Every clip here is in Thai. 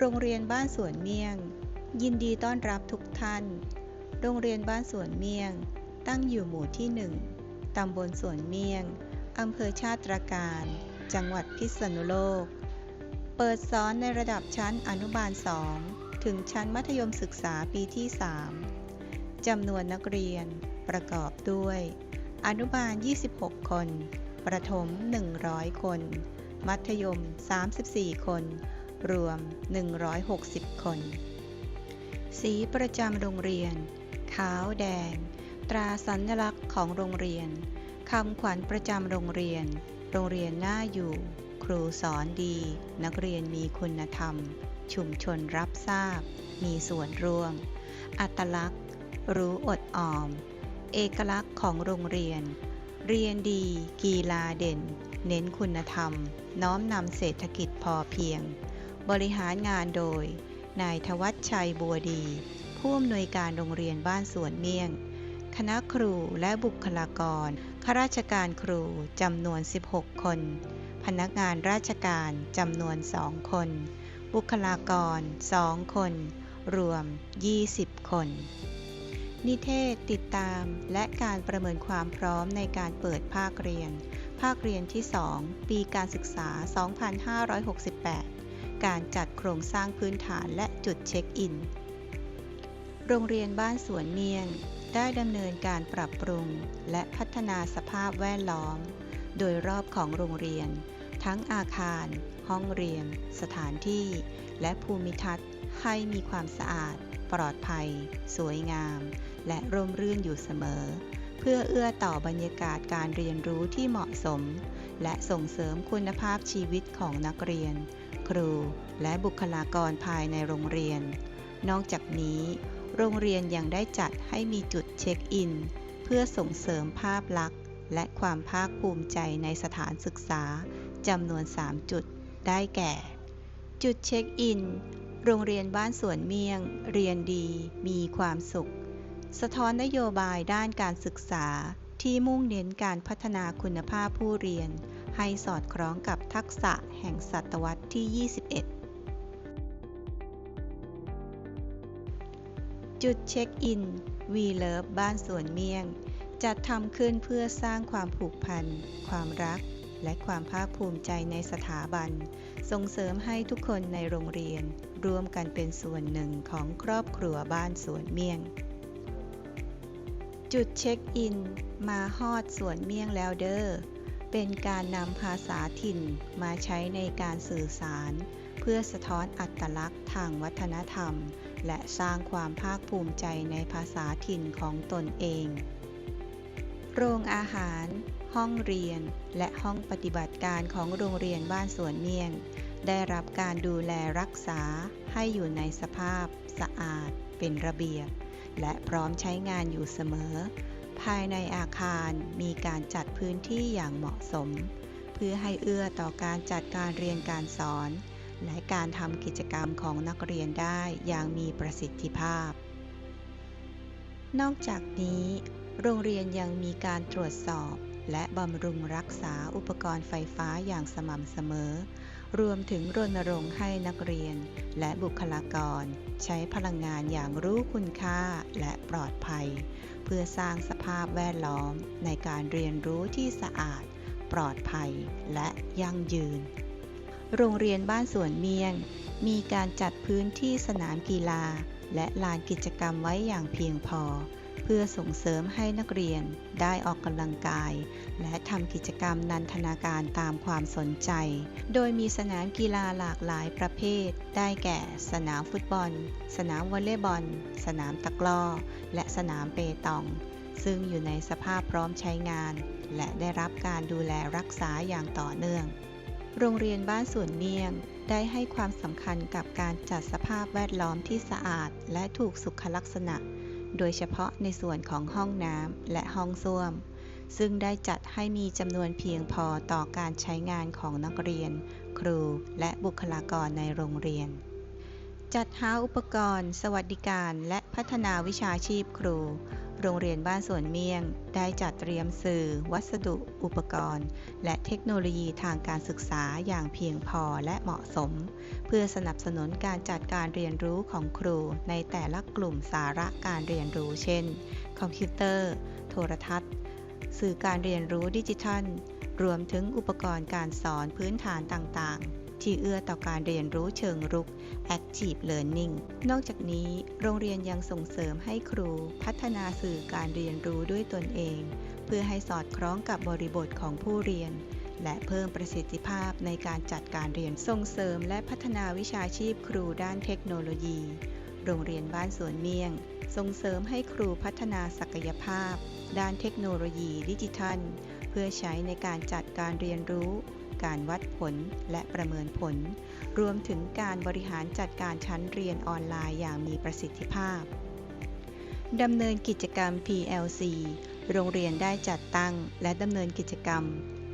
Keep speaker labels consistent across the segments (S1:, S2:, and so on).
S1: โรงเรียนบ้านสวนเมี่ยง ยินดีต้อนรับทุกท่าน โรงเรียนบ้านสวนเมี่ยง ตั้งอยู่หมู่ที่หนึ่งตำบลสวนเมี่ยง อำเภอชาติตรการ จังหวัดพิษณุโลก เปิดสอนในระดับชั้นอนุบาล 2 ถึงชั้นมัธยมศึกษาปีที่ 3 จำนวนนักเรียนประกอบด้วย อนุบาล 26 คน ประถม 100 คน มัธยม 34 คน รวม 160 คน สีประจำโรงเรียน ขาวแดง ตราสัญลักษณ์ของโรงเรียน คำขวัญประจำโรงเรียน โรงเรียนน่าอยู่ ครูสอนดี นักเรียนมีคุณธรรม ชุมชนรับทราบ มีส่วนร่วม อัตลักษณ์ รู้อดออม เอกลักษณ์ของโรงเรียน เรียนดี กีฬาเด่น เน้นคุณธรรม น้อมนำเศรษฐกิจพอเพียง บริหารงานโดย นายทวัชชัยบัวดี ผู้อำนวยการโรงเรียนบ้านสวนเมี่ยง คณะครูและบุคลากร ข้าราชการครูจำนวน 16 คน พนักงานราชการจำนวน 2 คน บุคลากร 2 คน รวม 20 คน นิเทศติดตามและการประเมินความพร้อมในการเปิดภาคเรียน ภาคเรียนที่ 2 ปีการศึกษา 2568 การจัดโครงสร้างพื้นฐานและจุดเช็คอิน โรงเรียนบ้านสวนเมียง ได้ดำเนินการปรับปรุง และพัฒนาสภาพแวดล้อม โดยรอบของโรงเรียน ทั้งอาคาร ห้องเรียน สถานที่ และภูมิทัศน์ให้มีความสะอาด ปลอดภัย สวยงาม และร่มรื่นอยู่เสมอ เพื่อเอื้อต่อบรรยากาศการเรียนรู้ที่เหมาะสม และส่งเสริมคุณภาพชีวิตของนักเรียน ครูและบุคลากรภายในโรงเรียน นอกจากนี้ โรงเรียนยังได้จัดให้มีจุดเช็คอิน เพื่อส่งเสริมภาพลักษณ์ และความภาคภูมิใจในสถานศึกษาจำนวน 3 จุด ได้แก่ จุดเช็คอิน โรงเรียนบ้านสวนเมียง เรียนดี มีความสุข สะท้อนนโยบายด้านการศึกษา ที่มุ่งเน้นการพัฒนาคุณภาพผู้เรียน ให้สอดคล้องกับทักษะแห่งศตวรรษที่ 21 จุดเช็คอิน วีเลิฟบ้านสวนเมี่ยง จัดทำขึ้นเพื่อสร้างความผูกพัน ความรัก และความภาคภูมิใจในสถาบัน ส่งเสริมให้ทุกคนในโรงเรียน ร่วมกันเป็นส่วนหนึ่งของครอบครัวบ้านสวนเมี่ยง จุดเช็คอิน มาฮอดสวนเมี่ยงแล้วเด้อ เป็นการนำภาษาถิ่นมาใช้ในการสื่อสาร เพื่อสะท้อนอัตลักษณ์ทางวัฒนธรรม และสร้างความภาคภูมิใจในภาษาถิ่นของตนเอง โรงอาหาร ห้องเรียน และห้องปฏิบัติการของโรงเรียนบ้านสวนเมี่ยง ได้รับการดูแลรักษาให้อยู่ในสภาพ สะอาด เป็นระเบียบ และพร้อมใช้งานอยู่เสมอ ภายในอาคารมีการจัดพื้นที่อย่างเหมาะสม เพื่อให้เอื้อต่อการจัดการเรียนการสอน และการทำกิจกรรมของนักเรียนได้อย่างมีประสิทธิภาพ นอกจากนี้ โรงเรียนยังมีการตรวจสอบและบำรุงรักษาอุปกรณ์ไฟฟ้าอย่างสม่ำเสมอ รวมถึงรณรงค์ให้นักเรียน และบุคลากร ใช้พลังงานอย่างรู้คุณค่าและปลอดภัย เพื่อสร้างสภาพแวดล้อมในการเรียนรู้ที่สะอาด ปลอดภัย และยั่งยืน โรงเรียนบ้านสวนเมียง มีการจัดพื้นที่สนามกีฬา และลานกิจกรรมไว้อย่างเพียงพอ เพื่อส่งเสริมให้นักเรียนได้ออกกำลังกาย และทำกิจกรรมนันทนาการตามความสนใจ โดยมีสนามกีฬาหลากหลายประเภท ได้แก่ สนามฟุตบอล สนามวอลเลย์บอล สนามตะกร้อ และสนามเปตอง ซึ่งอยู่ในสภาพพร้อมใช้งาน และได้รับการดูแลรักษาอย่างต่อเนื่อง โรงเรียนบ้านสวนเนียง ได้ให้ความสำคัญกับการจัดสภาพแวดล้อมที่สะอาด และถูกสุขลักษณะ โดยเฉพาะในส่วนของห้องน้ำและห้องส้วม ซึ่งได้จัดให้มีจำนวนเพียงพอต่อการใช้งานของนักเรียน ครูและบุคลากรในโรงเรียน จัดหาอุปกรณ์ สวัสดิการและพัฒนาวิชาชีพครู โรงเรียนบ้านสวนเมี่ยง ได้จัดเตรียมสื่อ วัสดุ อุปกรณ์ และเทคโนโลยีทางการศึกษาอย่างเพียงพอและเหมาะสม เพื่อสนับสนุนการจัดการเรียนรู้ของครูในแต่ละกลุ่มสาระการเรียนรู้ เช่น คอมพิวเตอร์ โทรทัศน์ สื่อการเรียนรู้ดิจิทัล รวมถึงอุปกรณ์การสอนพื้นฐานต่างๆ ที่เอื้อต่อการเรียนรู้เชิงรุก Active Learning นอกจากนี้ โรงเรียนยังส่งเสริมให้ครูพัฒนาสื่อการเรียนรู้ด้วยตนเอง เพื่อให้สอดคล้องกับบริบทของผู้เรียน และเพิ่มประสิทธิภาพในการจัดการเรียนส่งเสริม และพัฒนาวิชาชีพครูด้านเทคโนโลยี โรงเรียนบ้านสวนเมียง ส่งเสริมให้ครูพัฒนาศักยภาพ ด้านเทคโนโลยีดิจิทัล เพื่อใช้ในการจัดการเรียนรู้ การวัดผลและประเมินผล รวมถึงการบริหารจัดการชั้นเรียนออนไลน์อย่างมีประสิทธิภาพ ดำเนินกิจกรรม PLC โรงเรียนได้จัดตั้ง และดำเนินกิจกรรม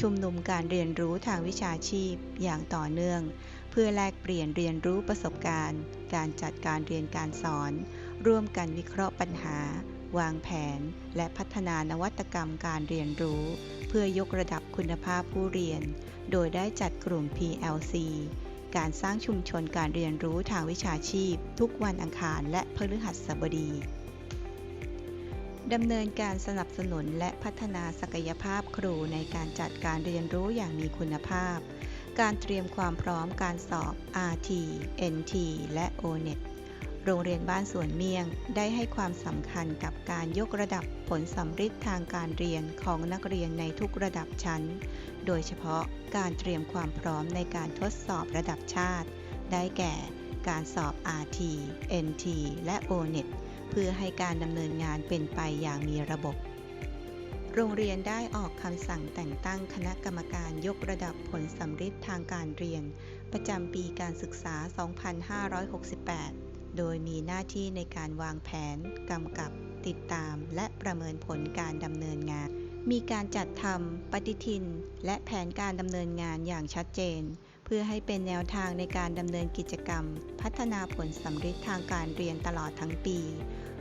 S1: ชุมนุมการเรียนรู้ทางวิชาชีพอย่างต่อเนื่อง เพื่อแลกเปลี่ยนเรียนรู้ประสบการณ์ การจัดการเรียนการสอน ร่วมกันวิเคราะห์ปัญหา วางแผน และพัฒนานวัตกรรมการเรียนรู้ พื่อยกระดับคุณภาพผู้เรียน โดยได้จัดกลุ่ม PLC การสร้างชุมชนการเรียนรู้ทางวิชาชีพ ทุกวันอังคารและพฤหัสบดี ดำเนินการสนับสนุนและพัฒนาศักยภาพครูในการจัดการเรียนรู้อย่างมีคุณภาพ การเตรียมความพร้อมการสอบ RT NT และ ONET โรงเรียนบ้านสวนเมียง ได้ให้ความสำคัญกับการยกระดับผลสำฤทธิ์ทางการเรียนของนักเรียนในทุกระดับชั้น โดยเฉพาะการเตรียมความพร้อมในการทดสอบระดับชาติ ได้แก่การสอบ RT NT และ ONET เพื่อให้การดำเนินงานเป็นไปอย่างมีระบบ โรงเรียนได้ออกคำสั่งแต่งตั้งคณะกรรมการยกระดับผลสำฤทธิ์ทางการเรียน ประจำปีการศึกษา 2568 โดยมีหน้าที่ในการวางแผน กำกับ ติดตาม และประเมินผลการดำเนินงาน มีการจัดทำปฏิทิน และแผนการดำเนินงานอย่างชัดเจน เพื่อให้เป็นแนวทางในการดำเนินกิจกรรม พัฒนาผลสำฤทธิ์ทางการเรียนตลอดทั้งปี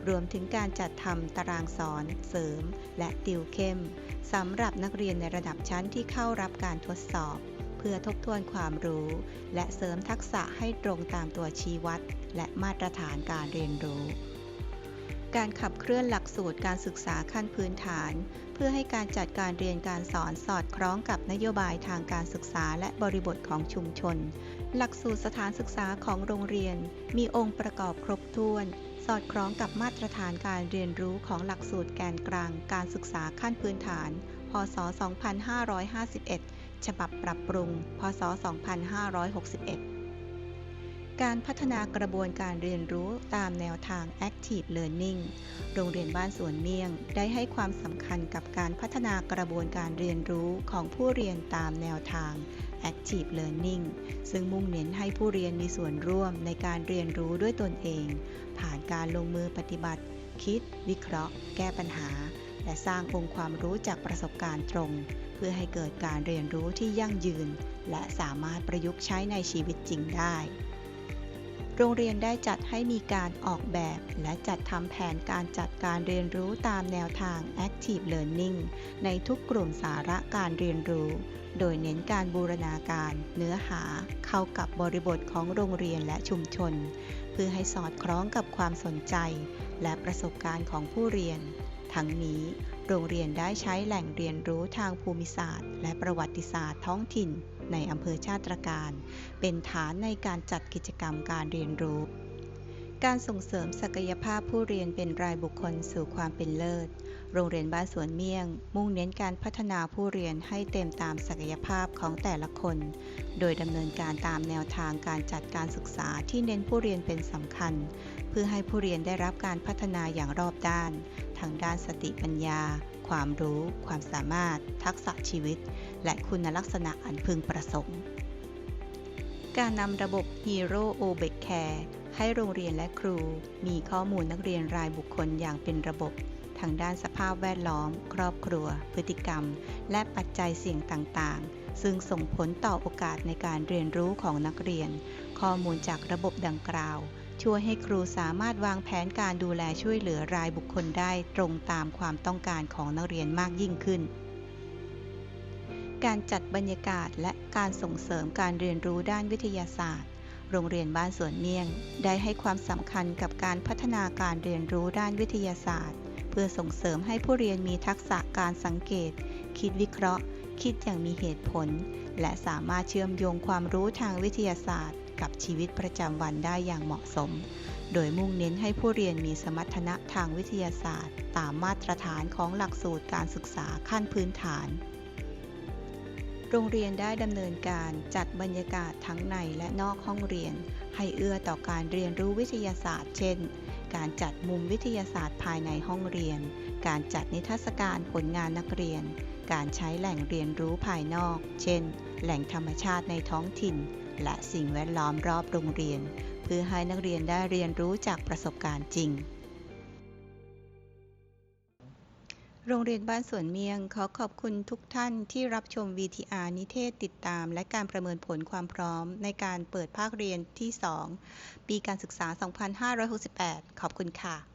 S1: รวมถึงการจัดทำตารางสอน เสริม และติวเข้มสำหรับนักเรียนในระดับชั้นที่เข้ารับการทดสอบ เพื่อทบทวนความรู้ และเสริมทักษะให้ตรงตามตัวชี้วัด และมาตรฐานการเรียนรู้ การขับเคลื่อนหลักสูตรการศึกษาขั้นพื้นฐาน เพื่อให้การจัดการเรียนการสอนสอดคล้องกับนโยบายทางการศึกษาและบริบทของชุมชน หลักสูตรสถานศึกษาของโรงเรียน มีองค์ประกอบครบถ้วน สอดคล้องกับมาตรฐานการเรียนรู้ของหลักสูตรแกนกลาง การศึกษาขั้นพื้นฐาน พศ 2551 ฉบับปรับปรุง พศ 2561 การพัฒนากระบวนการเรียนรู้ตามแนวทาง Active Learning โรงเรียนบ้านสวนเมี่ยง ได้ให้ความสำคัญกับการพัฒนากระบวนการเรียนรู้ของผู้เรียนตามแนวทาง Active Learning ซึ่งมุ่งเน้นให้ผู้เรียนมีส่วนร่วมในการเรียนรู้ด้วยตนเอง ผ่านการลงมือปฏิบัติ คิด วิเคราะห์ แก้ปัญหา และสร้างองค์ความรู้จากประสบการณ์ตรง เพื่อให้เกิดการเรียนรู้ที่ยั่งยืน และสามารถประยุกต์ใช้ในชีวิตจริงได้ โรงเรียนได้จัดให้มีการออกแบบ และจัดทำแผนการจัดการเรียนรู้ตามแนวทาง Active Learning ในทุกกลุ่มสาระการเรียนรู้ โดยเน้นการบูรณาการ เนื้อหา เข้ากับบริบทของโรงเรียนและชุมชน เพื่อให้สอดคล้องกับความสนใจ และประสบการณ์ของผู้เรียน ทั้งนี้โรงเรียนได้ใช้แหล่งเรียนรู้ทางภูมิศาสตร์ และประวัติศาสตร์ท้องถิ่น ในอำเภอชาติตรการ เป็นฐานในการจัดกิจกรรมการเรียนรู้ การส่งเสริมศักยภาพผู้เรียนเป็นรายบุคคลสู่ความเป็นเลิศ โรงเรียนบ้านสวนเมี่ยง มุ่งเน้นการพัฒนาผู้เรียนให้เต็มตามศักยภาพของแต่ละคน โดยดำเนินการตามแนวทางการจัดการศึกษาที่เน้นผู้เรียนเป็นสำคัญ เพื่อให้ผู้เรียนได้รับการพัฒนาอย่างรอบด้านทั้งด้านสติปัญญาความรู้ ความสามารถ ทักษะชีวิต และคุณลักษณะอันพึงประสงค์ การนำระบบ Hero o b e c Care ให้โรงเรียนและครูมีข้อมูลนักเรียนรายบุคคลอย่างเป็นระบบทางด้านสภาพแวดล้อม ครอบครัว พฤติกรรม และปัจจัยเสี่ยงต่างๆ ซึ่งส่งผลต่อโอกาสในการเรียนรู้ของนักเรียน ข้อมูลจากระบบดังกล่าว ช่วยให้ครูสามารถวางแผนการดูแลช่วยเหลือรายบุคคลได้ตรงตามความต้องการของนักเรียนมากยิ่งขึ้น การจัดบรรยากาศและการส่งเสริมการเรียนรู้ด้านวิทยาศาสตร์ โรงเรียนบ้านสวนเมี่ยง ได้ให้ความสำคัญกับการพัฒนาการเรียนรู้ด้านวิทยาศาสตร์ เพื่อส่งเสริมให้ผู้เรียนมีทักษะการสังเกต คิดวิเคราะห์ คิดอย่างมีเหตุผล และสามารถเชื่อมโยงความรู้ทางวิทยาศาสตร์ กับชีวิตประจำวันได้อย่างเหมาะสม โดยมุ่งเน้นให้ผู้เรียนมีสมรรถนะทางวิทยาศาสตร์ ตามมาตรฐานของหลักสูตรการศึกษาขั้นพื้นฐาน โรงเรียนได้ดำเนินการจัดบรรยากาศทั้งในและนอกห้องเรียน ให้เอื้อต่อการเรียนรู้วิทยาศาสตร์ เช่น การจัดมุมวิทยาศาสตร์ภายในห้องเรียน การจัดนิทรรศการผลงานนักเรียน การใช้แหล่งเรียนรู้ภายนอก เช่น แหล่งธรรมชาติในท้องถิ่น และสิ่งแวดล้อมรอบโรงเรียน เพื่อให้นักเรียนได้เรียนรู้จากประสบการณ์จริง โรงเรียนบ้านสวนเมียงขอขอบคุณทุกท่านที่รับชม VTR นิเทศติดตาม และการประเมินผลความพร้อม ในการเปิดภาคเรียนที่ 2 ปีการศึกษา 2568 ขอบคุณค่ะ